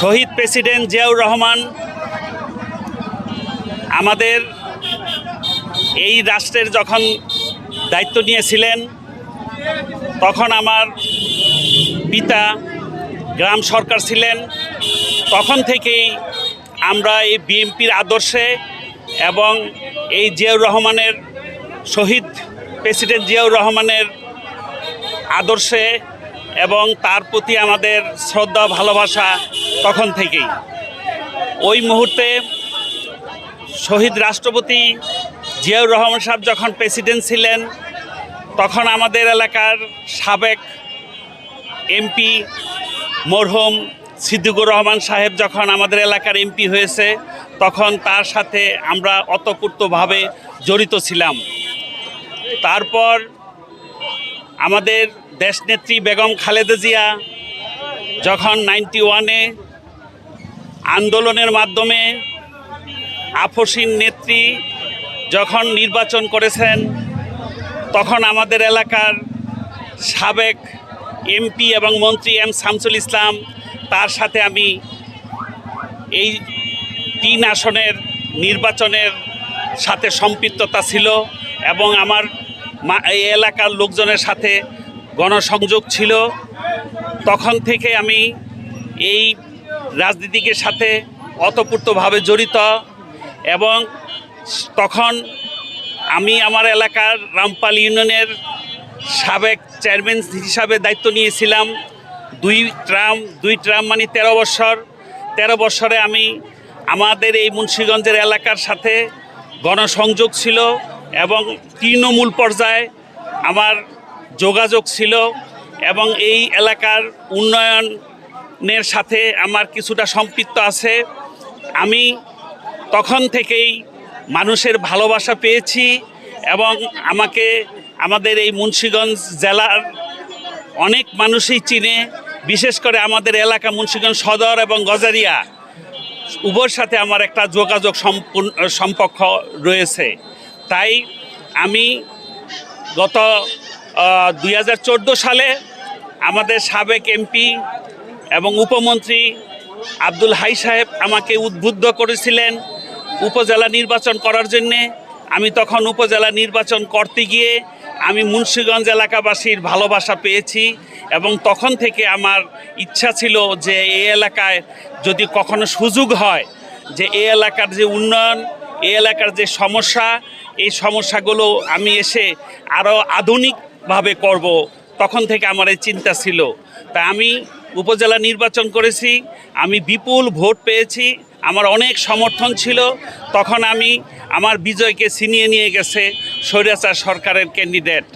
শহীদ president Ziaur Rahman, আমাদের এই রাষ্ট্রের যখন দায়িত্ব নিয়েছিলেন, তখন আমার পিতা গ্রাম সরকার ছিলেন, তখন থেকেই আমরা এই বিএনপির আদর্শে এবং এই জিয়াউর রহমানের, শহীদ প্রেসিডেন্ট জিয়াউর রহমানের আদর্শে এবং তার প্রতি আমাদের শ্রদ্ধা, ভালোবাসা তখন থেকেই। ওই মুহূর্তে শহীদ রাষ্ট্রপতি জিয়াউর রহমান সাহেব যখন প্রেসিডেন্ট ছিলেন, তখন আমাদের এলাকার সাবেক এমপি মরহুম সিদ্দিকুর রহমান সাহেব যখন আমাদের এলাকার এমপি হয়েছে, তখন তার সাথে আমরা অতপ্রুতভাবে জড়িত ছিলাম। তারপর আমাদের দেশনেত্রী বেগম খালেদা জিয়া যখন নাইনটি ওয়ানে আন্দোলনের মাধ্যমে আফসিন নেত্রী যখন নির্বাচন করেছেন, তখন আমাদের এলাকার সাবেক এমপি এবং মন্ত্রী এম শামসুল ইসলাম, তার সাথে আমি এই তিন আসনের নির্বাচনের সাথে সম্পৃক্ততা ছিল এবং আমার এই এলাকার লোকজনের সাথে গণসংযোগ ছিল। তখন থেকে আমি এই রাজনীতিকের সাথে অতপ্রুতভাবে জড়িত এবং তখন আমি আমার এলাকার রামপাল ইউনিয়নের সাবেক চেয়ারম্যান হিসাবে দায়িত্ব নিয়েছিলাম। দুই ট্রাম দুই ট্রাম মানে তেরো বছর। তেরো বছরে আমি আমাদের এই মুন্সীগঞ্জের এলাকার সাথে গণসংযোগ ছিল। এবং তৃণমূল পর্যায়ে আমার যোগাযোগ ছিল এবং এই এলাকার উন্নয়নের সাথে আমার কিছুটা সম্পৃক্ত আছে। আমি তখন থেকেই মানুষের ভালোবাসা পেয়েছি এবং আমাকে আমাদের এই মুন্সীগঞ্জ জেলার অনেক মানুষই চিনে, বিশেষ করে আমাদের এলাকা মুন্সীগঞ্জ সদর এবং গজারিয়া। উভয়ের সাথে আমার একটা যোগাযোগ সম্পর্ক রয়েছে। তাই আমি গত দুই হাজার চোদ্দ সালে আমাদের সাবেক এমপি এবং উপমন্ত্রী আব্দুল হাই সাহেব আমাকে উদ্বুদ্ধ করেছিলেন উপজেলা নির্বাচন করার জন্যে। আমি তখন উপজেলা নির্বাচন করতে গিয়ে আমি মুন্সীগঞ্জ এলাকাবাসীর ভালোবাসা পেয়েছি এবং তখন থেকে আমার ইচ্ছা ছিল যে এই এলাকায় যদি কখনো সুযোগ হয় যে এই এলাকার যে উন্নয়ন এই এলাকার যে সমস্যা, এই সমস্যাগুলো আমি এসে আরও আধুনিকভাবে করব, তখন থেকে আমার এই চিন্তা ছিল। তা আমি উপজেলা নির্বাচন করেছি, আমি বিপুল ভোট পেয়েছি, আমার অনেক সমর্থন ছিল। তখন আমি আমার বিজয়কে ছিনিয়ে নিয়ে গেছে স্বৈরাচার সরকারের ক্যান্ডিডেট